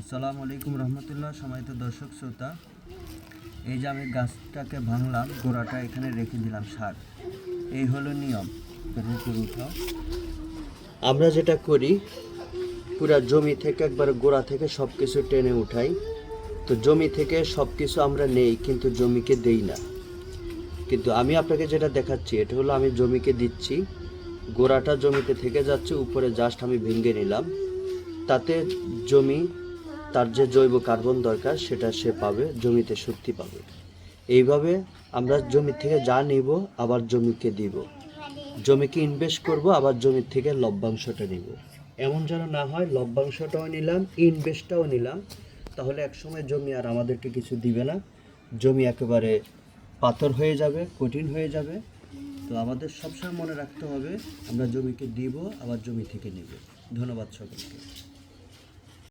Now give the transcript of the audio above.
আসসালামু আলাইকুম রহমতুল্লাহ সময়ত দর্শক, শ্রোতা। এই যে আমি গাছটাকে ভাঙলাম, গোড়াটা এখানে রেখে দিলাম সার। এই হলো নিয়ম আমরা যেটা করি, পুরা জমি থেকে একবার গোড়া থেকে সব কিছু টেনে উঠাই। তো জমি থেকে সব কিছু আমরা নেই, কিন্তু জমিকে দেই না। কিন্তু আমি আপনাকে যেটা দেখাচ্ছি, এটা হলো আমি জমিকে দিচ্ছি। গোড়াটা জমিতে থেকে যাচ্ছে, উপরে জাস্ট আমি ভেঙে নিলাম। তাতে জমি, তার যে জৈব কার্বন দরকার, সেটা সে পাবে, জমিতে শক্তি পাবে। এইভাবে আমরা জমি থেকে যা নিব, আবার জমিকে দিব। জমিকে ইনভেস্ট করব, আবার জমির থেকে লভ্যাংশটা নিব। এমন যেন না হয়, লভ্যাংশটাও নিলাম ইনভেস্টটাও নিলাম। তাহলে একসময় জমি আর আমাদেরকে কিছু দিবে না। জমি একেবারে পাথর হয়ে যাবে, কঠিন হয়ে যাবে। তো আমাদের সবসময় মনে রাখতে হবে, আমরা জমিকে দিব, আবার জমি থেকে নিব। ধন্যবাদ সকলকে।